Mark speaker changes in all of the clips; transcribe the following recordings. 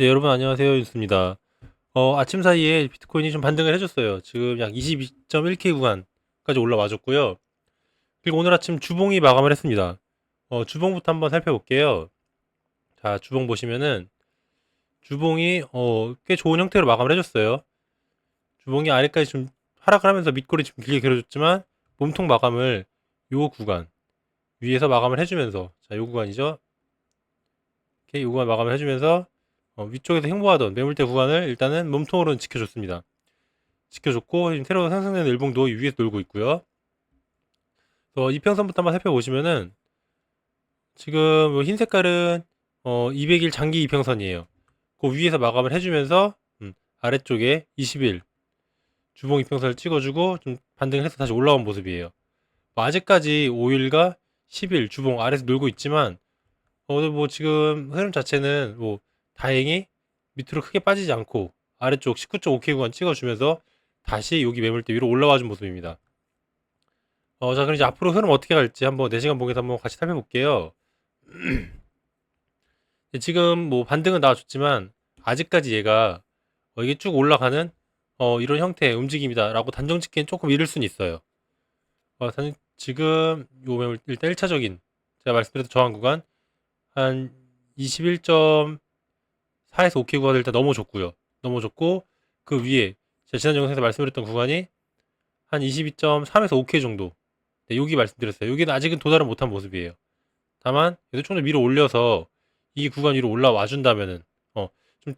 Speaker 1: 네, 여러분 안녕하세요. 윤수입니다. 어, 아침 사이에 비트코인이 좀 반등을 해줬어요. 지금 약 22.1K 구간까지 올라와줬고요. 그리고 오늘 아침 주봉이 마감을 했습니다. 어, 주봉부터 한번 살펴볼게요. 자, 주봉 보시면은 주봉이 어, 꽤 좋은 형태로 마감을 해줬어요. 주봉이 아래까지 좀 하락을 하면서 밑꼬리 좀 길게 길어졌지만 몸통 마감을 요 구간 위에서 마감을 해주면서 자, 요 구간이죠. 이렇게 요 구간 마감을 해주면서 어, 위쪽에서 행보하던 매물대 구간을 일단은 몸통으로는 지켜줬습니다. 지켜줬고 지금 새로 상승되는 일봉도 위에서 놀고 있고요. 그래서 이평선부터 한번 살펴보시면은 지금 요흰 색깔은 어, 200일 장기 이평선이에요. 그 위에서 마감을 해주면서 음, 아래쪽에 20일 주봉 이평선을 찍어주고 좀 반등을 해서 다시 올라온 모습이에요. 뭐 아직까지 5일과 10일 주봉 아래서 놀고 있지만 어, 뭐 지금 흐름 자체는 뭐 다행히 밑으로 크게 빠지지 않고 아래쪽 19.5K 구간 찍어주면서 다시 여기 매물대 위로 올라와 준 모습입니다. 어, 자, 그럼 이제 앞으로 흐름 어떻게 갈지 한번 4시간 봉에서 한번 같이 살펴볼게요. 지금 뭐 반등은 나와줬지만 아직까지 얘가 어, 이게 쭉 올라가는 어, 이런 형태의 움직임이다라고 단정 짓기엔 조금 이를 수는 있어요. 어, 단, 지금 요 매물 일단 1차적인 제가 말씀드렸던 저항 구간 한 21.4에서 5K 구간을 일단 넘어줬고요. 넘어줬고 그 위에 제가 지난 영상에서 말씀드렸던 구간이 한 22.3에서 5K 정도 네, 여기 말씀드렸어요. 여기는 아직은 도달을 못한 모습이에요. 다만 그래도 좀더 밀어 올려서 이 구간 위로 올라와 준다면은 어, 좀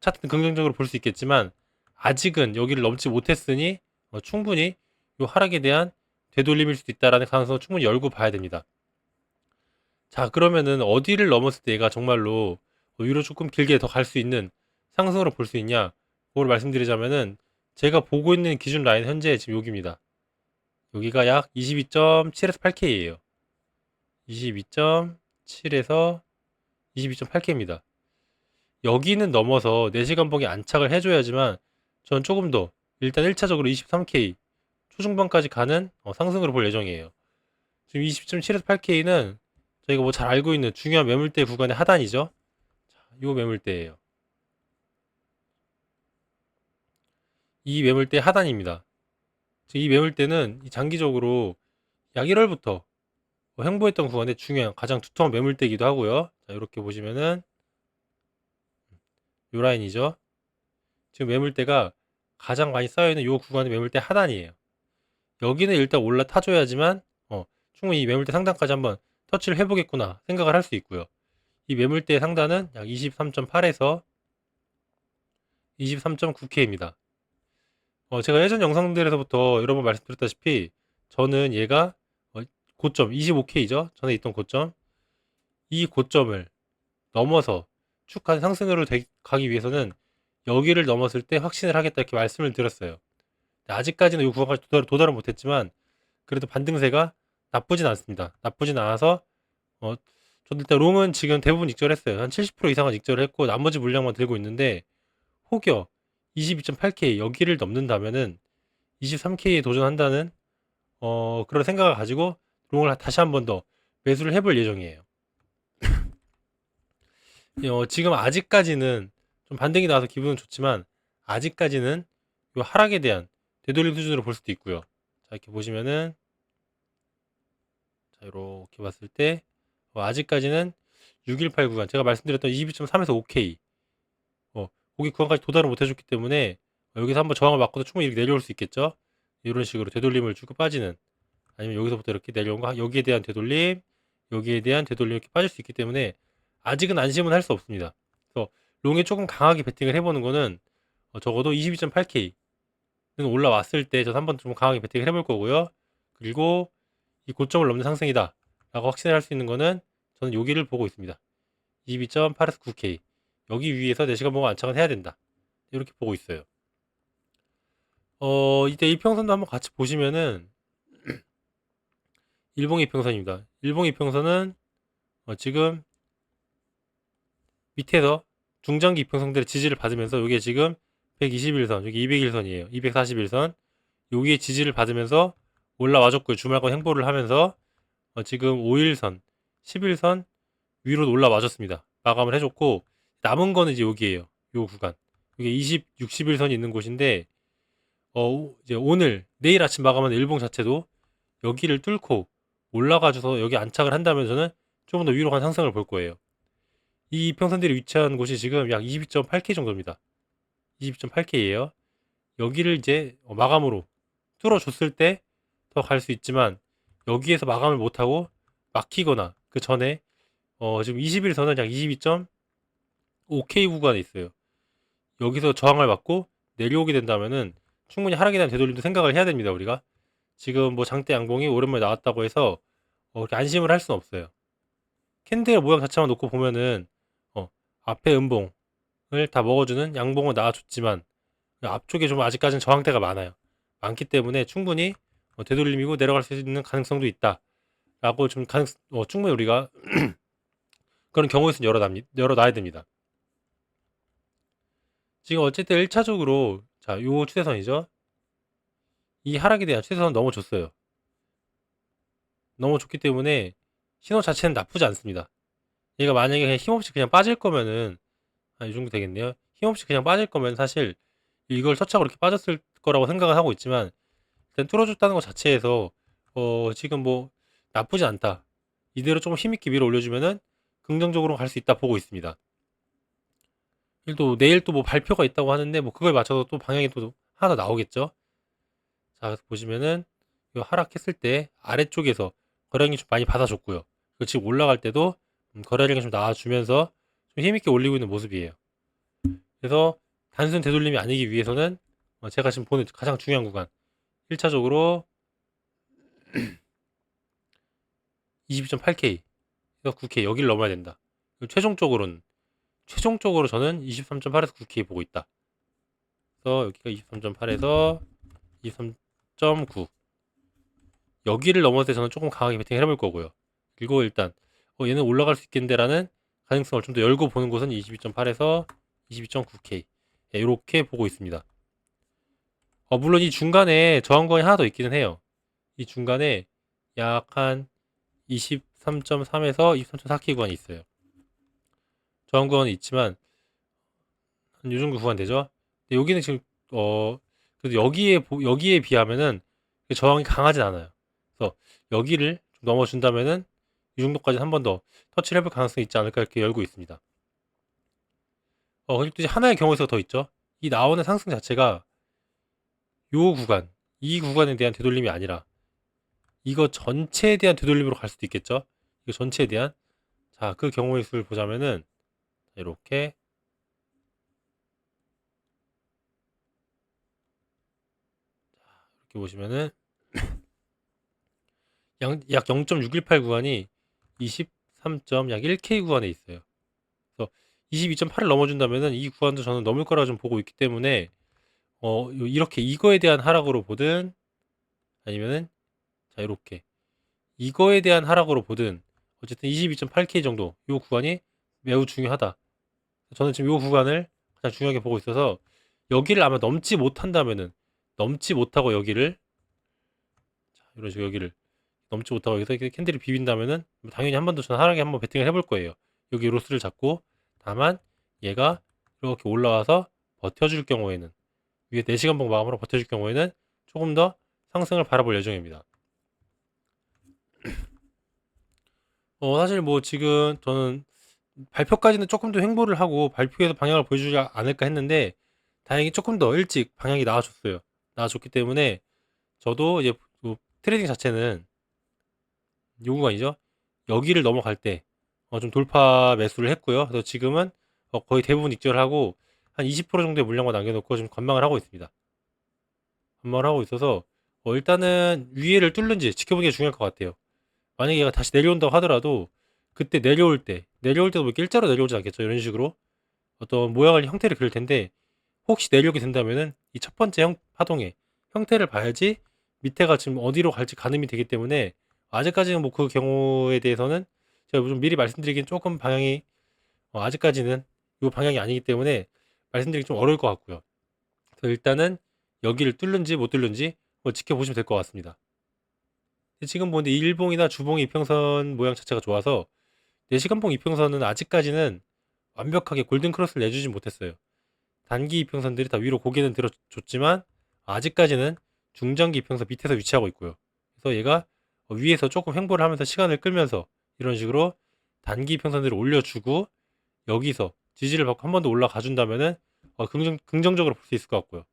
Speaker 1: 차트 긍정적으로 볼 수 있겠지만 아직은 여기를 넘지 못했으니 어, 충분히 이 하락에 대한 되돌림일 수도 있다라는 가능성을 충분히 열고 봐야 됩니다. 자, 그러면은 어디를 넘었을 때 얘가 정말로 위로 조금 길게 더 갈 수 있는 상승으로 볼 수 있냐? 그걸 말씀드리자면은 제가 보고 있는 기준 라인 현재 지금 여기입니다. 여기가 약 22.7에서 8K예요. 22.7에서 22.8K입니다. 여기는 넘어서 4시간 봉에 안착을 해줘야지만 전 조금 더 일단 1차적으로 23K 초중반까지 가는 어, 상승으로 볼 예정이에요. 지금 20.7에서 8K는 저희가 뭐 잘 알고 있는 중요한 매물대 구간의 하단이죠. 자, 요 매물대예요. 이 매물대 하단입니다. 이 매물대는 장기적으로 약 1월부터 횡보했던 뭐 구간의 중요한 가장 두터운 매물대기도 하고요. 자, 이렇게 보시면은 요 라인이죠. 지금 매물대가 가장 많이 쌓여있는 요 구간의 매물대 하단이에요. 여기는 일단 올라타줘야지만 어, 충분히 이 매물대 상단까지 한번 터치를 해보겠구나 생각을 할 수 있고요. 이 매물대 상단은 약 23.8에서 23.9K입니다. 어, 제가 예전 영상들에서부터 여러 번 말씀드렸다시피 저는 얘가 어, 고점 25K죠. 전에 있던 고점 이 고점을 넘어서 축한 상승으로 되, 가기 위해서는 여기를 넘었을 때 확신을 하겠다 이렇게 말씀을 드렸어요. 아직까지는 이 구간까지 도달, 도달은 못했지만 그래도 반등세가 나쁘진 않습니다. 나쁘진 않아서 어, 저도 일단 롱은 지금 대부분 익절했어요. 한 70% 이상은 익절을 했고 나머지 물량만 들고 있는데 혹여 22.8K 여기를 넘는다면은 23K에 도전한다는 어, 그런 생각을 가지고 롱을 다시 한 번 더 매수를 해볼 예정이에요. 어, 지금 아직까지는 좀 반등이 나와서 기분은 좋지만 아직까지는 이 하락에 대한 되돌림 수준으로 볼 수도 있고요. 자 이렇게 보시면은 자 이렇게 봤을 때 어, 아직까지는 618 구간 제가 말씀드렸던 22.3에서 5K 어, 거기 구간까지 도달을 못 해줬기 때문에 어, 여기서 한번 저항을 맞고도 충분히 이렇게 내려올 수 있겠죠. 이런 식으로 되돌림을 주고 빠지는 아니면 여기서부터 이렇게 내려온 거 여기에 대한 되돌림 여기에 대한 되돌림 이렇게 빠질 수 있기 때문에 아직은 안심은 할 수 없습니다. 그래서 롱에 조금 강하게 베팅을 해보는 거는 어, 적어도 22.8K는 올라왔을 때 저도 한번 좀 강하게 베팅을 해볼 거고요. 그리고 이 고점을 넘는 상승이다 라고 확신을 할 수 있는 거는 저는 여기를 보고 있습니다. 22.8에서 9K 여기 위에서 4시간 보고 안착은 해야 된다. 이렇게 보고 있어요. 어, 이때 이평선도 한번 같이 보시면은 일봉 이평선입니다. 일봉 이평선은 어, 지금 밑에서 중장기 이평선들의 지지를 받으면서 이게 지금 121선, 여기 201선이에요. 241선. 여기에 지지를 받으면서 올라와줬고요. 주말권 행보를 하면서 어, 지금 5일선, 11선 위로 올라와줬습니다. 마감을 해줬고 남은 거는 이제 여기에요. 요 구간. 이게 20, 60일선이 있는 곳인데 어 이제 오늘 내일 아침 마감하는 일봉 자체도 여기를 뚫고 올라가줘서 여기 안착을 한다면 저는 조금 더 위로 간 상승을 볼 거예요. 이 이평선들이 위치한 곳이 지금 약 22.8K 정도입니다. 22.8K예요. 여기를 이제 어, 마감으로 뚫어줬을 때 더 갈 수 있지만 여기에서 마감을 못하고 막히거나 그 전에 어 지금 20일 선은 약 22.5K 구간에 있어요. 여기서 저항을 받고 내려오게 된다면은 충분히 하락에 대한 되돌림도 생각을 해야 됩니다. 우리가 지금 뭐 장대 양봉이 오랜만에 나왔다고 해서 어, 그렇게 안심을 할 수는 없어요. 캔들 모양 자체만 놓고 보면은 어, 앞에 음봉을 다 먹어주는 양봉은 나와줬지만 앞쪽에 좀 아직까지는 저항대가 많아요. 많기 때문에 충분히 어, 되돌림이고 내려갈 수 있는 가능성도 있다 라고 좀 가능, 어, 충분히 우리가 그런 경우에 있으면 열어놔, 열어놔야 됩니다. 지금 어쨌든 1차적으로 자, 요 추세선이죠. 이 하락에 대한 추세선 넘어줬어요. 넘어줬기 때문에 신호 자체는 나쁘지 않습니다. 얘가 만약에 그냥 힘없이 그냥 빠질 거면은 아, 이 정도 되겠네요. 힘없이 그냥 빠질 거면 사실 이걸 터치하고 이렇게 빠졌을 거라고 생각을 하고 있지만 일단 뚫어줬다는 것 자체에서 어, 지금 뭐 나쁘지 않다. 이대로 조금 힘있게 위로 올려주면은 긍정적으로 갈 수 있다 보고 있습니다. 또 내일 또 뭐 발표가 있다고 하는데 뭐 그걸 맞춰서 또 방향이 또 하나 더 나오겠죠. 자 보시면은 이 하락했을 때 아래쪽에서 거래량이 좀 많이 받아줬고요. 그리고 지금 올라갈 때도 음, 거래량이 좀 나와주면서 좀 힘있게 올리고 있는 모습이에요. 그래서 단순 되돌림이 아니기 위해서는 어, 제가 지금 보는 가장 중요한 구간 1차적으로 22.8K 9K 여기를 넘어야 된다. 최종적으로는 최종적으로 저는 23.8에서 9K 보고 있다. 그래서 여기가 23.8에서 23.9 여기를 넘어설 때 저는 조금 강하게 베팅을 해볼 거고요. 그리고 일단 어, 얘는 올라갈 수 있겠는데라는 가능성을 좀 더 열고 보는 곳은 22.8에서 22.9K 예, 이렇게 보고 있습니다. 어, 물론 이 중간에 저항권이 하나 더 있기는 해요. 이 중간에 약 한 23.3에서 23.4K 구간이 있어요. 저항 구간이 있지만 한요 정도 구간 되죠. 근데 여기는 지금 어 그래도 여기에 보- 여기에 비하면은 저항이 강하진 않아요. 그래서 여기를 좀 넘어준다면은 이 정도까지 한 번 더 터치를 해볼 가능성이 있지 않을까 이렇게 열고 있습니다. 어 그리고 또 하나의 경우에서 더 있죠. 이 나오는 상승 자체가 요 구간, 이 구간에 대한 되돌림이 아니라 이거 전체에 대한 되돌림으로 갈 수도 있겠죠. 이거 전체에 대한 자 그 경우의 수를 보자면은 이렇게 이렇게 보시면은 양, 약0.618 구간이 23약 1K 구간에 있어요. 그래서 22.8을 넘어준다면은 이 구간도 저는 넘을 거라 좀 보고 있기 때문에 어 요- 이렇게 이거에 대한 하락으로 보든 아니면은 자 이렇게 이거에 대한 하락으로 보든 어쨌든 22.8K 정도 요 구간이 매우 중요하다. 저는 지금 요 구간을 가장 중요하게 보고 있어서 여기를 아마 넘지 못한다면은 넘지 못하고 여기를 자, 이런 식으로 여기를 넘지 못하고 여기서 이렇게 캔들이 비빈다면은 당연히 한 번 더 저는 하락에 한 번 베팅을 해볼 거예요. 여기 로스를 잡고 다만 얘가 이렇게 올라와서 버텨줄 경우에는 위에 4시간 봉 마감으로 버텨줄 경우에는 조금 더 상승을 바라볼 예정입니다. 어, 사실 뭐 지금 저는 발표까지는 조금 더 횡보를 하고 발표에서 방향을 보여주지 않을까 했는데 다행히 조금 더 일찍 방향이 나와줬어요. 나와줬기 때문에 저도 이제 뭐 트레이딩 자체는 요 구간이죠. 여기를 넘어갈 때 어, 좀 돌파 매수를 했고요. 그래서 지금은 어, 거의 대부분 익절을 하고 한 20% 정도의 물량만 남겨 놓고 지금 관망을 하고 있습니다. 관망을 하고 있어서 어, 일단은 위에를 뚫는지 지켜보기가 중요할 것 같아요. 만약에 얘가 다시 내려온다고 하더라도 그때 내려올 때 내려올 때도 뭐 일자로 내려오지 않겠죠. 이런 식으로 어떤 모양을 형태를 그릴 텐데 혹시 내려오게 된다면은 이 첫 번째 형, 파동의 형태를 봐야지 밑에가 지금 어디로 갈지 가늠이 되기 때문에 아직까지는 뭐 그 경우에 대해서는 제가 좀 미리 말씀드리긴 조금 방향이 어, 아직까지는 이 방향이 아니기 때문에 말씀드리기 좀 어려울 것 같고요. 그래서 일단은 여기를 뚫는지 못 뚫는지 뭐 지켜보시면 될 것 같습니다. 지금 보는데 일봉이나 주봉의 이평선 모양 자체가 좋아서 4시간봉 이평선은 아직까지는 완벽하게 골든 크로스를 내주진 못했어요. 단기 이평선들이 다 위로 고개는 들어줬지만 아직까지는 중장기 이평선 밑에서 위치하고 있고요. 그래서 얘가 어, 위에서 조금 횡보를 하면서 시간을 끌면서 이런 식으로 단기 이평선들을 올려주고 여기서 지지를 받고 한 번 더 올라가 준다면은 어, 긍정, 긍정적으로 볼 수 있을 것 같고요.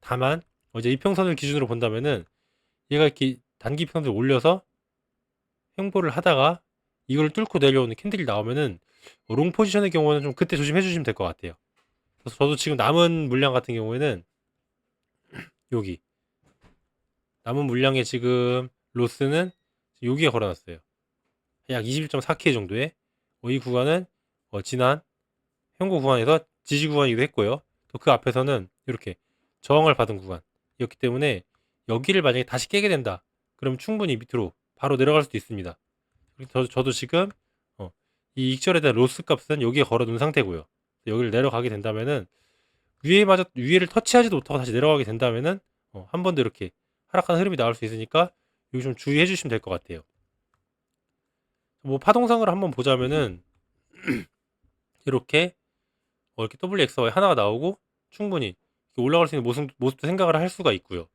Speaker 1: 다만 어, 이제 이평선을 기준으로 본다면은 얘가 이렇게 단기 이평선을 올려서 횡보를 하다가 이걸 뚫고 내려오는 캔들이 나오면은 어, 롱 포지션의 경우는 좀 그때 조심해 주시면 될 것 같아요. 그래서 저도 지금 남은 물량 같은 경우에는 여기 남은 물량의 지금 로스는 여기에 걸어놨어요. 약 21.4K 정도의 어, 이 구간은 어, 지난 현고 구간에서 지지 구간이기도 했고요. 또 그 앞에서는 이렇게 저항을 받은 구간이었기 때문에 여기를 만약에 다시 깨게 된다. 그럼 충분히 밑으로 바로 내려갈 수도 있습니다. 저, 저도 지금 어, 이 익절에 대한 로스 값은 여기에 걸어 놓은 상태고요. 여기를 내려가게 된다면은 위에 맞아 위에를 터치하지도 못하고 다시 내려가게 된다면은 어, 한 번 더 이렇게 하락하는 흐름이 나올 수 있으니까 여기 좀 주의해 주시면 될 것 같아요. 뭐 파동상을 한번 보자면은 이렇게 어, 이렇게 WXY 하나가 나오고 충분히 올라갈 수 있는 모습, 모습도 생각을 할 수가 있고요.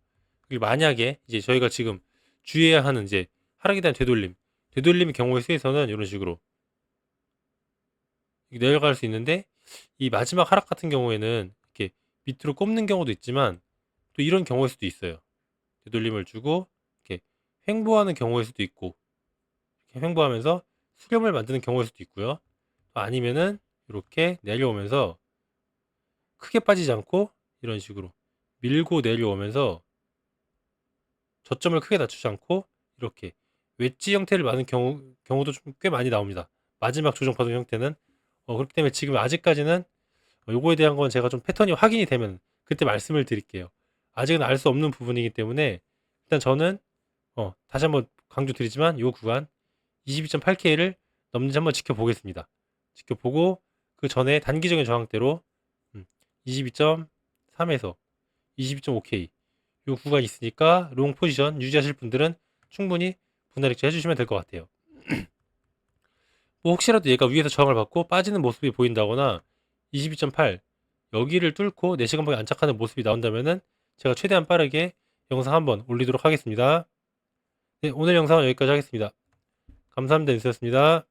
Speaker 1: 만약에 이제 저희가 지금 주의해야 하는 이제 하락에 대한 되돌림, 되돌림의 경우의 수에서는 이런 식으로 내려갈 수 있는데 이 마지막 하락 같은 경우에는 이렇게 밑으로 꼽는 경우도 있지만 또 이런 경우일 수도 있어요. 되돌림을 주고 이렇게 횡보하는 경우일 수도 있고 이렇게 횡보하면서 수렴을 만드는 경우일 수도 있고요. 또 아니면은 이렇게 내려오면서 크게 빠지지 않고 이런 식으로 밀고 내려오면서 저점을 크게 낮추지 않고 이렇게 웨지 형태를 많은 경우, 경우도 좀 꽤 많이 나옵니다. 마지막 조정 파동 형태는 어, 그렇기 때문에 지금 아직까지는 어, 요거에 대한 건 제가 좀 패턴이 확인이 되면 그때 말씀을 드릴게요. 아직은 알 수 없는 부분이기 때문에 일단 저는 어, 다시 한번 강조드리지만 요 구간 22.8K를 넘는지 한번 지켜보겠습니다. 지켜보고 그 전에 단기적인 저항대로 22.3에서 22.5K 요 구간이 있으니까 롱 포지션 유지하실 분들은 충분히 분할 익절 해주시면 될 것 같아요. 뭐 혹시라도 얘가 위에서 저항을 받고 빠지는 모습이 보인다거나 22.8 여기를 뚫고 4시간밖에 안착하는 모습이 나온다면은 제가 최대한 빠르게 영상 한번 올리도록 하겠습니다. 네, 오늘 영상은 여기까지 하겠습니다. 감사합니다. 인수였습니다.